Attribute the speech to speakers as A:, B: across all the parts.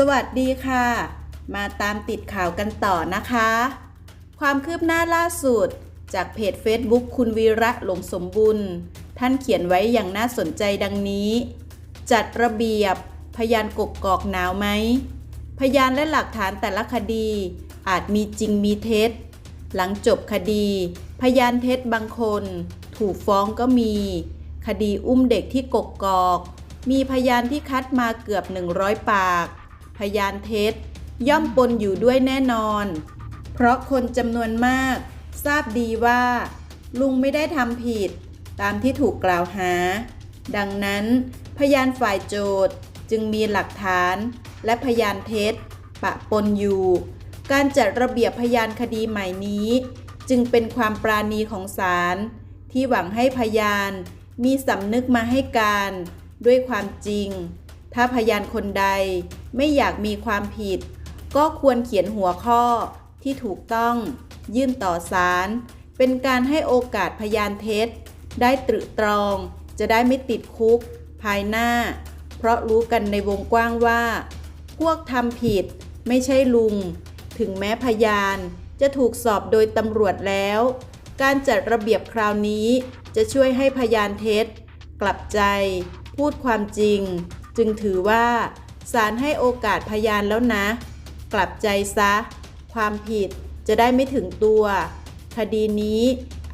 A: สวัสดีค่ะ มาตามติดข่าวกันต่อนะคะ ความคืบหน้าล่าสุด จากเพจ Facebook คุณวีระหลงสมบุญ ท่านเขียนไว้อย่างน่าสนใจดังนี้ จัดระเบียบ พยานกกกอกหนาวไหม พยานและหลักฐานแต่ละคดี อาจมีจริงมีเท็จ หลังจบคดี พยานเท็จบางคน ถูกฟ้องก็มี คดีอุ้มเด็กที่กกกอก มีพยานที่คัดมาเกือบ 100 ปาก พยานเท็จ ย่อมปนอยู่ด้วยแน่นอน เพราะคนจำนวนมาก ทราบดีว่า ลุงไม่ได้ทำผิด ตามที่ถูกกล่าวหา ดังนั้น พยานฝ่ายโจทย์จึงมีหลักฐาน และพยานเท็จ ปะปนอยู่ การจัดระเบียบพยานคดีใหม่นี้ จึงเป็นความปราณีของศาลที่หวังให้พยานมีสำนึกมาให้การด้วยความจริง ถ้าพยานคนใดไม่อยากมีความผิด ก็ควรเขียนหัวข้อที่ถูกต้อง ยื่นต่อศาลเป็นการให้โอกาสพยานเท็จ ได้ตรึตรอง จะได้ไม่ติดคุก ภายหน้า เพราะรู้กันในวงกว้างว่า พวกทำผิดไม่ใช่ลุง ถึงแม้พยานจะถูกสอบโดยตำรวจแล้ว การจัดระเบียบคราวนี้จะช่วยให้พยานเท็จ กลับใจ พูดความจริง จึงถือว่าศาลให้โอกาสพยานแล้วนะ กลับใจซะ ความผิดจะได้ไม่ถึงตัว คดีนี้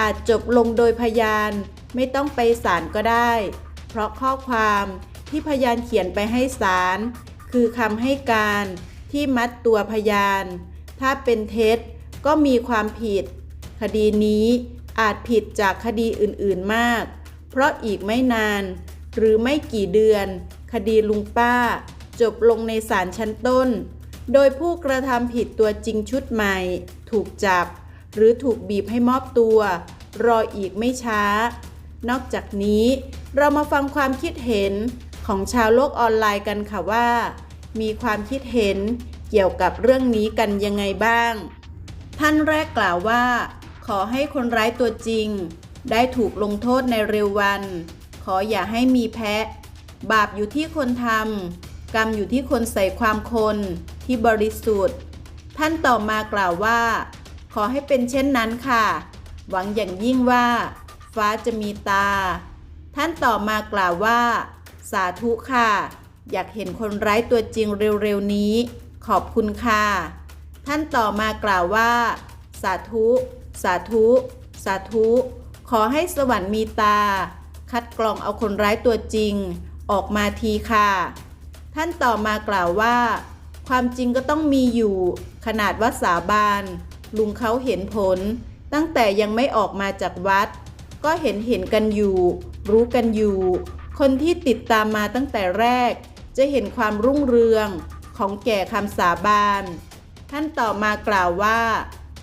A: อาจจบลงโดยพยานไม่ต้องไปศาลก็ได้ เพราะข้อความที่พยานเขียนไปให้ศาลคือคำให้การที่มัดตัวพยาน ถ้าเป็นเท็จก็มีความผิด คดีนี้อาจผิดจากคดีอื่นๆมาก เพราะอีกไม่นาน หรือไม่กี่เดือน คดีลุงป้า จบลงในศาลชั้นต้น โดยผู้กระทำผิดตัวจริงชุดใหม่ ถูกจับ หรือถูกบีบให้มอบตัว รออีกไม่ช้า นอกจากนี้เรามาฟังความคิดเห็นของชาวโลกออนไลน์กันค่ะว่า มีความคิดเห็นเกี่ยวกับเรื่องนี้กันยังไงบ้าง ท่านแรกกล่าวว่า ขอให้คนร้ายตัวจริง ได้ถูกลงโทษในเร็ววัน ขออย่าให้มีแพ้ บาปอยู่ที่คนทำกรรมอยู่ที่คนใส่ความคนที่บริสุทธิ์ ท่านต่อมากล่าวว่า ขอให้เป็นเช่นนั้นค่ะ หวังอย่างยิ่งว่า ฟ้าจะมีตา ท่านต่อมากล่าวว่า สาธุค่ะ อยากเห็นคนร้ายตัวจริงเร็วๆนี้ ขอบคุณค่ะ ท่านต่อมากล่าวว่า สาธุ สาธุ สาธุ ขอให้สวรรค์มีตา คัดกรองเอาคนร้ายตัวจริง ออกมาทีค่ะ ท่านต่อมากล่าวว่า ความจริงก็ต้องมีอยู่ขนาดวัดสาบานลุงเขาเห็นผล ตั้งแต่ยังไม่ออกมาจากวัด ก็เห็นเห็นกันอยู่ รู้กันอยู่ คนที่ติดตามมาตั้งแต่แรก จะเห็นความรุ่งเรืองของแก่คำสาบานท่านต่อมากล่าวว่า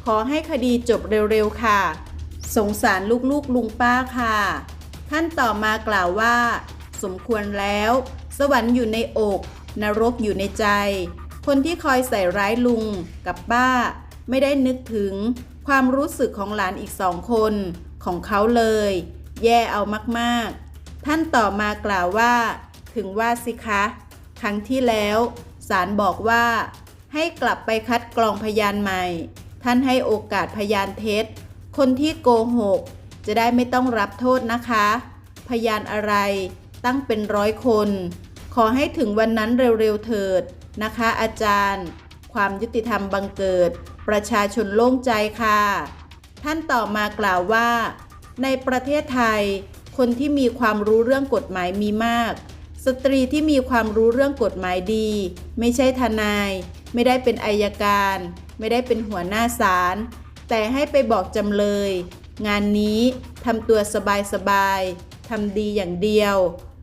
A: ขอให้คดีจบเร็วๆค่ะ สงสารลูกๆลุงป้าค่ะ ท่านต่อมากล่าวว่า สมควรแล้ว สวรรค์อยู่ในอก นรกอยู่ในใจ คนที่คอยใส่ร้ายลุงกับป้า ไม่ได้นึกถึงความรู้สึกของหลานอีกสองคนของเขาเลย แย่เอามากๆ ท่านต่อมากล่าวว่า ถึงว่าสิคะ ครั้งที่แล้วศาลบอกว่า ให้กลับไปคัดกรองพยานใหม่ ท่านให้โอกาสพยานเท็จ คนที่โกหก จะได้ไม่ต้องรับโทษนะคะ พยานอะไร ตั้งเป็นร้อยคน ขอให้ถึงวันนั้นเร็วๆเถิดนะคะ อาจารย์ ความยุติธรรมบังเกิด ประชาชนโล่งใจค่ะ ท่านต่อมากล่าวว่า ในประเทศไทย คนที่มีความรู้เรื่องกฎหมายมีมาก สตรีที่มีความรู้เรื่องกฎหมายดี ไม่ใช่ทนาย ไม่ได้เป็นอายการ ไม่ได้เป็นหัวหน้าศาลแต่ให้ไปบอกจำเลย งานนี้ทำตัวสบายๆทำดีอย่างเดียว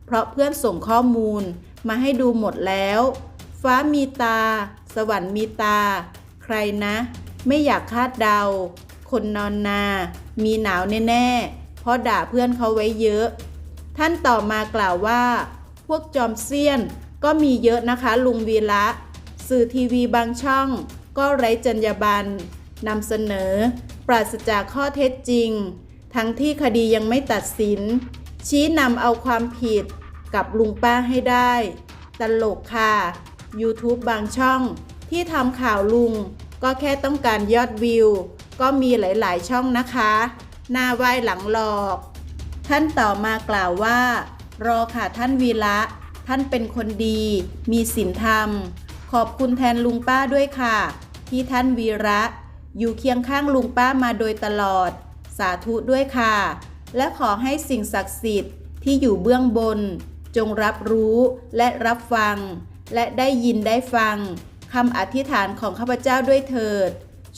A: เพราะเพื่อนส่งข้อมูลมาให้ดูหมดแล้ว ฟ้ามีตา สวรรค์มีตา ใครนะ ไม่อยากคาดเดา คนนอนนา มีหนาวแน่ๆ เพราะด่าเพื่อนเขาไว้เยอะ ท่านต่อมากล่าวว่า พวกจอมเซียนก็มีเยอะนะคะลุงวีระสื่อทีวีบางช่อง ก็ไร้จรรยาบรรณนำเสนอ ปราศจากข้อเท็จจริง ทั้งที่คดียังไม่ตัดสิน ชี้นำเอาความผิดกับลุงป้าให้ได้ ตลกค่ะ YouTube บางช่องที่ทำข่าวลุง ก็แค่ต้องการยอดวิว ก็มีหลายๆ ช่องนะคะ หน้าไหว้หลังหลอก ท่านต่อมากล่าวว่า รอค่ะท่านวีระท่านเป็นคนดี มีศีลธรรม ขอบคุณแทนลุงป้าด้วยค่ะ ที่ท่านวีระ อยู่เคียงข้างลุงป้ามาโดยตลอด สาธุด้วยค่ะ และขอให้สิ่งศักดิ์สิทธิ์ที่อยู่เบื้องบน จงรับรู้และรับฟัง และได้ยินได้ฟังคำอธิษฐานของข้าพเจ้าด้วยเถิด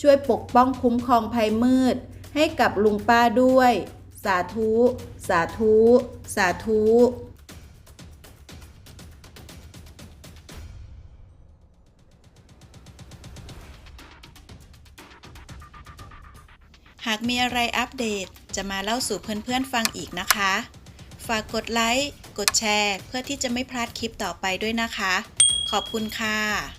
A: ช่วยปกป้องคุ้มครองภัยมืด ให้กับลุงป้าด้วย สาธุ สาธุ สาธุหากมีอะไรอัปเดต จะมาเล่าสู่เพื่อนๆฟังอีกนะคะ ฝากกดไลค์ กดแชร์ เพื่อที่จะไม่พลาดคลิปต่อไปด้วยนะคะ ขอบคุณค่ะ